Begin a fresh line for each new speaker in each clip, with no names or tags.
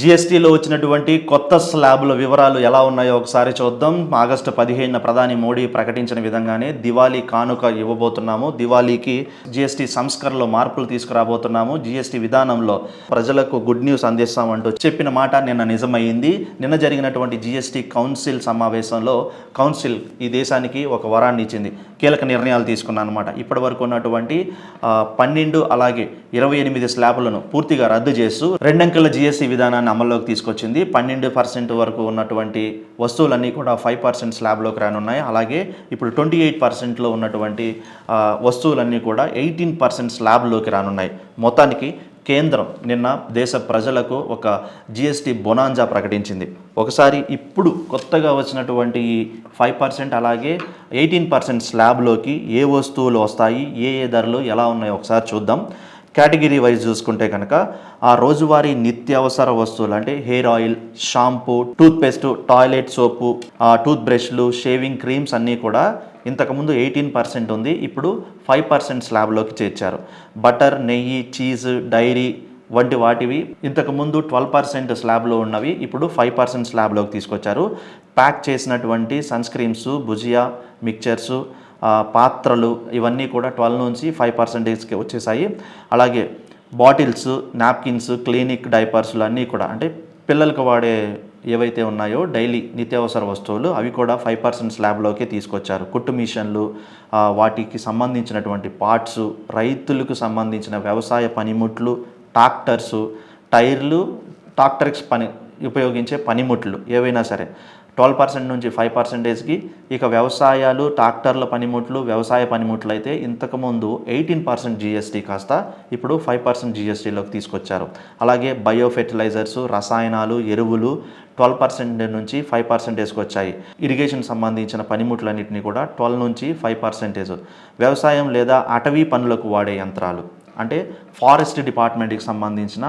జిఎస్టీలో వచ్చినటువంటి కొత్త స్లాబుల వివరాలు ఎలా ఉన్నాయో ఒకసారి చూద్దాం. ఆగస్టు పదిహేనున ప్రధాని మోడీ ప్రకటించిన విధంగానే దివాళీ కానుక ఇవ్వబోతున్నాము. దివాళీకి జిఎస్టీ సంస్కరణలో మార్పులు తీసుకురాబోతున్నాము. జిఎస్టీ విధానంలో ప్రజలకు గుడ్ న్యూస్ అందిస్తామంటూ చెప్పిన మాట నిన్న నిజమైంది నిన్న జరిగినటువంటి జిఎస్టీ కౌన్సిల్ సమావేశంలో కౌన్సిల్ ఈ దేశానికి ఒక వరాన్ని ఇచ్చింది. కీలక నిర్ణయాలు తీసుకున్నాను అనమాట ఇప్పటి వరకు ఉన్నటువంటి పన్నెండు అలాగే ఇరవై ఎనిమిది స్లాబులను పూర్తిగా రద్దు చేస్తూ రెండంకెల జిఎస్టీ విధానాన్ని అమల్లోకి తీసుకొచ్చింది. పన్నెండు పర్సెంట్ వరకు ఉన్నటువంటి వస్తువులన్నీ కూడా ఫైవ్ పర్సెంట్ స్లాబ్లోకి రానున్నాయి. అలాగే ఇప్పుడు ట్వంటీ ఎయిట్ పర్సెంట్లో ఉన్నటువంటి వస్తువులన్నీ కూడా ఎయిటీన్ పర్సెంట్ స్లాబ్లోకి రానున్నాయి. మొత్తానికి కేంద్రం నిన్న దేశ ప్రజలకు ఒక జిఎస్టీ బొనాంజా ప్రకటించింది. ఒకసారి ఇప్పుడు కొత్తగా వచ్చినటువంటి ఈ ఫైవ్ పర్సెంట్ అలాగే ఎయిటీన్ పర్సెంట్ స్లాబ్లోకి ఏ వస్తువులు వస్తాయి ఏ ఏ ధరలు ఎలా ఉన్నాయో ఒకసారి చూద్దాం. కేటగిరీ వైజ్ చూసుకుంటే కనుక ఆ రోజువారీ నిత్యావసర వస్తువులు అంటే hair oil shampoo toothpaste toilet soap tooth బ్రష్లు షేవింగ్ క్రీమ్స్ అన్నీ కూడా ఇంతకుముందు ఎయిటీన్ పర్సెంట్ ఉంది ఇప్పుడు ఫైవ్ పర్సెంట్ స్లాబ్లోకి చేర్చారు. బటర్ నెయ్యి చీజ్ డైరీ వంటి వాటివి ఇంతకుముందు ట్వెల్వ్ పర్సెంట్ స్లాబ్లో ఉన్నవి ఇప్పుడు ఫైవ్ పర్సెంట్ స్లాబ్లోకి తీసుకొచ్చారు. ప్యాక్ చేసినటువంటి సన్ స్క్రీమ్స్ భుజియా మిక్చర్సు పాత్రలు ఇవన్నీ కూడా ట్వెల్వ్ నుంచి ఫైవ్ పర్సెంటేజ్కి వచ్చేసాయి. అలాగే బాటిల్స్ నాప్కిన్స్ క్లినిక్ డైపర్స్లు అన్నీ కూడా అంటే పిల్లలకు వాడే ఏవైతే ఉన్నాయో డైలీ నిత్యావసర వస్తువులు అవి కూడా ఫైవ్ పర్సెంట్ స్లాబ్లోకి తీసుకొచ్చారు. కుట్టు మిషన్లు వాటికి సంబంధించినటువంటి పార్ట్స్ రైతులకు సంబంధించిన వ్యవసాయ పనిముట్లు ట్రాక్టర్సు టైర్లు ట్రాక్టర్స్ పని ఉపయోగించే పనిముట్లు ఏవైనా సరే. ట్వెల్వ్ పర్సెంట్ నుంచి ఫైవ్ పర్సెంటేజ్కి ఇక వ్యవసాయాలు ట్రాక్టర్ల పనిముట్లు వ్యవసాయ పనిముట్లు అయితే ఇంతకుముందు ఎయిటీన్ పర్సెంట్ జీఎస్టీ కాస్త ఇప్పుడు ఫైవ్ పర్సెంట్ జీఎస్టీలోకి తీసుకొచ్చారు. అలాగే బయో ఫెర్టిలైజర్స్ రసాయనాలు ఎరువులు ట్వెల్వ్ పర్సెంట్ నుంచి ఫైవ్ పర్సెంటేజ్కి వచ్చాయి. ఇరిగేషన్ సంబంధించిన పనిముట్లన్నింటినీ కూడా ట్వెల్వ్ నుంచి ఫైవ్ పర్సెంటేజ్. వ్యవసాయం లేదా అటవీ పనులకు వాడే యంత్రాలు. అంటే ఫారెస్ట్ డిపార్ట్మెంట్కి సంబంధించిన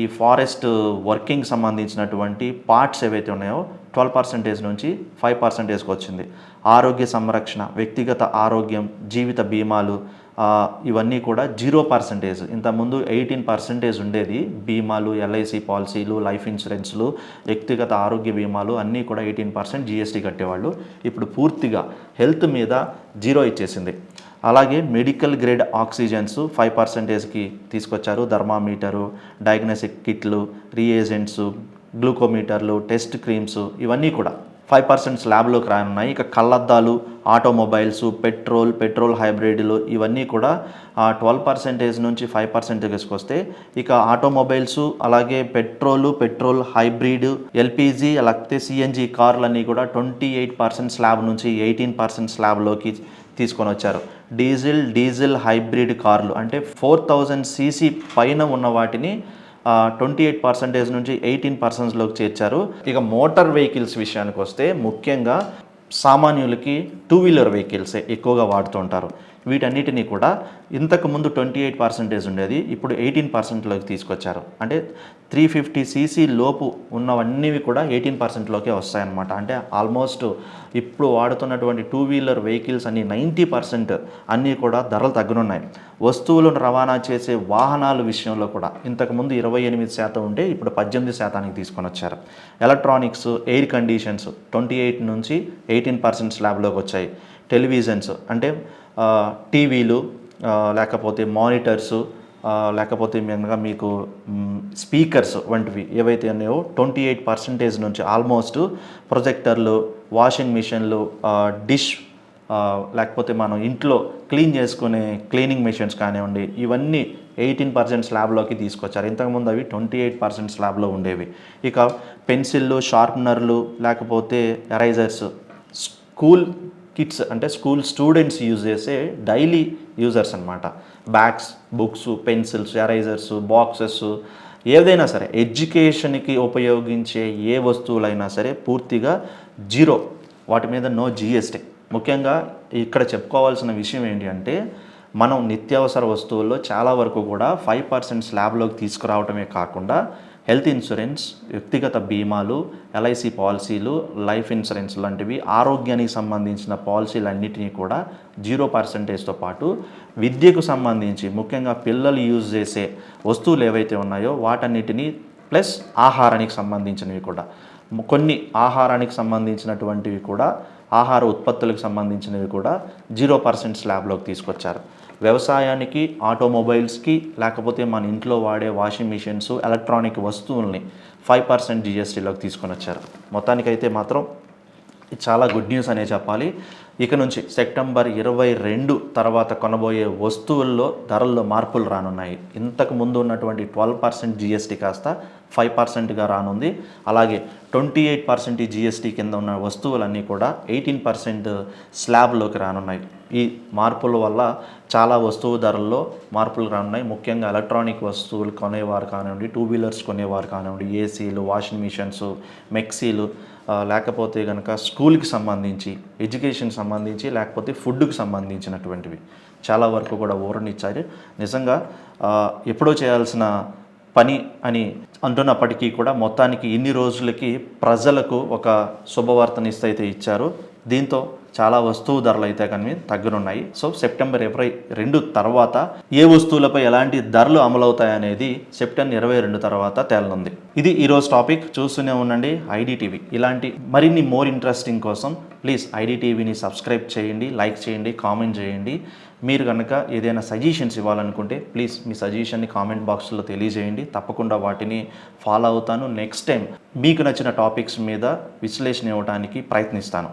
ఈ ఫారెస్ట్ వర్కింగ్ సంబంధించినటువంటి పార్ట్స్ ఏవైతే ఉన్నాయో ట్వెల్వ్ పర్సెంటేజ్ నుంచి ఫైవ్ పర్సెంటేజ్కి వచ్చింది ఆరోగ్య సంరక్షణ వ్యక్తిగత ఆరోగ్యం జీవిత బీమాలు ఇవన్నీ కూడా జీరో పర్సెంటేజ్. ఇంతకుముందు ఎయిటీన్ పర్సెంటేజ్ ఉండేది. బీమాలు ఎల్ఐసి పాలసీలు లైఫ్ ఇన్సూరెన్స్లు వ్యక్తిగత ఆరోగ్య బీమాలు అన్నీ కూడా ఎయిటీన్ పర్సెంట్ జీఎస్టీ కట్టేవాళ్ళు. ఇప్పుడు పూర్తిగా హెల్త్ మీద జీరో ఇచ్చేసింది. అలాగే మెడికల్ గ్రేడ్ ఆక్సిజన్స్ ఫైవ్ పర్సెంటేజ్కి తీసుకొచ్చారు. థర్మామీటరు డయాగ్నోస్టిక్ కిట్లు రీఏజెంట్స్ గ్లూకోమీటర్లు టెస్ట్ క్రీమ్స్ ఇవన్నీ కూడా ఫైవ్ పర్సెంట్ స్లాబ్లోకి రానున్నాయి. ఇక కళ్ళద్దాలు ఆటోమొబైల్స్ పెట్రోల్ పెట్రోల్ హైబ్రిడ్లు ఇవన్నీ కూడా ట్వెల్వ్ పర్సెంటేజ్ నుంచి ఫైవ్ పర్సెంట్ తీసుకొస్తే ఇక ఆటోమొబైల్స్ అలాగే పెట్రోల్ పెట్రోల్ హైబ్రిడ్ ఎల్పిజి లేకపోతే సిఎన్జి కార్లన్నీ కూడా ట్వంటీ ఎయిట్ పర్సెంట్ స్లాబ్ నుంచి ఎయిటీన్ పర్సెంట్ స్లాబ్లోకి తీసుకొని వచ్చారు. డీజిల్ డీజిల్ హైబ్రిడ్ కార్లు అంటే ఫోర్ థౌజండ్ సీసీ పైన ఉన్న వాటిని ట్వంటీ ఎయిట్ పర్సెంటేజ్ నుంచి ఎయిటీన్ పర్సెంట్లోకి చేర్చారు. ఇక మోటార్ వెహికల్స్ విషయానికి వస్తే ముఖ్యంగా సామాన్యులకి టూ వీలర్ వెహికల్సే ఎక్కువగా వాడుతుంటారు. వీటన్నిటిని కూడా ఇంతకు ముందు ట్వంటీ ఎయిట్ పర్సెంటేజ్ ఉండేది ఇప్పుడు ఎయిటీన్ పర్సెంట్లోకి తీసుకొచ్చారు. అంటే త్రీ ఫిఫ్టీ సీసీ లోపు ఉన్నవన్నీ కూడా ఎయిటీన్ పర్సెంట్లోకే వస్తాయన్నమాట. అంటే ఆల్మోస్ట్ ఇప్పుడు వాడుతున్నటువంటి టూ వీలర్ వెహికల్స్ అన్ని నైంటీ పర్సెంట్ అన్నీ కూడా ధరలు తగ్గనున్నాయి. వస్తువులను రవాణా చేసే వాహనాల విషయంలో కూడా ఇంతకుముందు ఇరవై ఎనిమిది శాతం ఉంటే ఇప్పుడు పద్దెనిమిది శాతానికి తీసుకొని వచ్చారు. Electronics air conditions twenty eight నుంచి ఎయిటీన్ పర్సెంట్ స్లాబ్లోకి వచ్చాయి. టెలివిజన్స్ అంటే టీవీలు లేకపోతే మానిటర్సు లేకపోతే మెయిన్గా మీకు స్పీకర్స్ వంటివి ఏవైతే ఉన్నాయో ట్వంటీ ఎయిట్ పర్సెంటేజ్ నుంచి ఆల్మోస్ట్ ప్రొజెక్టర్లు వాషింగ్ మిషన్లు డిష్ లేకపోతే మనం ఇంట్లో క్లీన్ చేసుకునే క్లీనింగ్ మెషిన్స్ కానివ్వండి ఇవన్నీ ఎయిటీన్ పర్సెంట్ స్లాబ్లోకి తీసుకొచ్చారు. ఇంతకుముందు అవి ట్వంటీ ఎయిట్ పర్సెంట్ స్లాబ్లో ఉండేవి. ఇక పెన్సిళ్ళు షార్ప్నర్లు లేకపోతే ఎరైజర్స్ స్కూల్ కిడ్స్ అంటే స్కూల్ స్టూడెంట్స్ యూజ్ చేసే డైలీ యూజర్స్ అనమాట bags books pencils erasers boxes ఏదైనా సరే ఎడ్యుకేషన్కి ఉపయోగించే ఏ వస్తువులైనా సరే పూర్తిగా జీరో వాటి మీద నో జిఎస్టీ ముఖ్యంగా ఇక్కడ చెప్పుకోవాల్సిన విషయం ఏంటి అంటే మనం నిత్యావసర వస్తువుల్లో చాలా వరకు కూడా ఫైవ్ పర్సెంట్ స్లాబ్లోకి తీసుకురావడమే కాకుండా హెల్త్ ఇన్సూరెన్స్ వ్యక్తిగత బీమాలు ఎల్ఐసి పాలసీలు లైఫ్ ఇన్సూరెన్స్ లాంటివి ఆరోగ్యానికి సంబంధించిన పాలసీలన్నిటినీ కూడా జీరో పర్సెంటేజ్తో పాటు విద్యకు సంబంధించి ముఖ్యంగా పిల్లలు యూజ్ చేసే వస్తువులు ఏవైతే ఉన్నాయో వాటన్నిటినీ ప్లస్ ఆహారానికి సంబంధించినవి కూడా. కొన్ని ఆహారానికి సంబంధించినటువంటివి కూడా ఆహార ఉత్పత్తులకు సంబంధించినవి కూడా జీరో పర్సెంట్ స్లాబ్లోకి తీసుకొచ్చారు. వ్యవసాయానికి ఆటోమొబైల్స్కి లేకపోతే మన ఇంట్లో వాడే వాషింగ్ మిషన్స్ ఎలక్ట్రానిక్ వస్తువుల్ని ఫైవ్ పర్సెంట్ జిఎస్టీలోకి తీసుకొని వచ్చారు మొత్తానికైతే మాత్రం చాలా గుడ్ న్యూస్ అనే చెప్పాలి. ఇక నుంచి సెప్టెంబర్ ఇరవై రెండు తర్వాత కొనబోయే వస్తువుల్లో ధరల్లో మార్పులు రానున్నాయి. ఇంతకు ముందు ఉన్నటువంటి ట్వెల్వ్ పర్సెంట్ జిఎస్టీ కాస్త ఫైవ్ పర్సెంట్గా రానుంది. అలాగే ట్వంటీ ఎయిట్ పర్సెంట్ జిఎస్టీ కింద ఉన్న వస్తువులన్నీ కూడా ఎయిటీన్ పర్సెంట్ స్లాబ్లోకి రానున్నాయి. ఈ మార్పుల వల్ల చాలా వస్తువు ధరల్లో మార్పులు రానున్నాయి. ముఖ్యంగా ఎలక్ట్రానిక్ వస్తువులు కొనేవారు కానివ్వండి టూ వీలర్స్ కొనేవారు కానివ్వండి ఏసీలు వాషింగ్ మిషన్స్ మెక్సీలు లేకపోతే కనుక స్కూల్కి సంబంధించి ఎడ్యుకేషన్ సంబంధించి లేకపోతే ఫుడ్కి సంబంధించినటువంటివి. చాలా వరకు కూడా ఊరనిచ్చారు నిజంగా ఎప్పుడో చేయాల్సిన పని అని అంటున్నప్పటికీ కూడా మొత్తానికి ఇన్ని రోజులకి ప్రజలకు ఒక శుభవార్తనిస్తే ఇస్తైతే ఇచ్చారు. దీంతో చాలా వస్తువు ధరలు అయితే కానీ తగ్గనున్నాయి. సో సెప్టెంబర్ ఇరవై రెండు తర్వాత ఏ వస్తువులపై ఎలాంటి ధరలు అమలవుతాయనేది సెప్టెంబర్ ఇరవై రెండు తర్వాత తేలనుంది. ఇది ఈరోజు టాపిక్. చూస్తూనే ఉండండి ఐడిటీవీ. ఇలాంటి మరిన్ని మోర్ ఇంట్రెస్టింగ్ కోసం ప్లీజ్ ఐడిటీవీని సబ్స్క్రైబ్ చేయండి లైక్ చేయండి కామెంట్ చేయండి. మీరు కనుక ఏదైనా సజెషన్స్ ఇవ్వాలనుకుంటే ప్లీజ్ మీ సజెషన్ని కామెంట్ బాక్స్లో తెలియజేయండి. తప్పకుండా వాటిని ఫాలో అవుతాను. నెక్స్ట్ టైం మీకు నచ్చిన టాపిక్స్ మీద విశ్లేషణ ఇవ్వడానికి ప్రయత్నిస్తాను.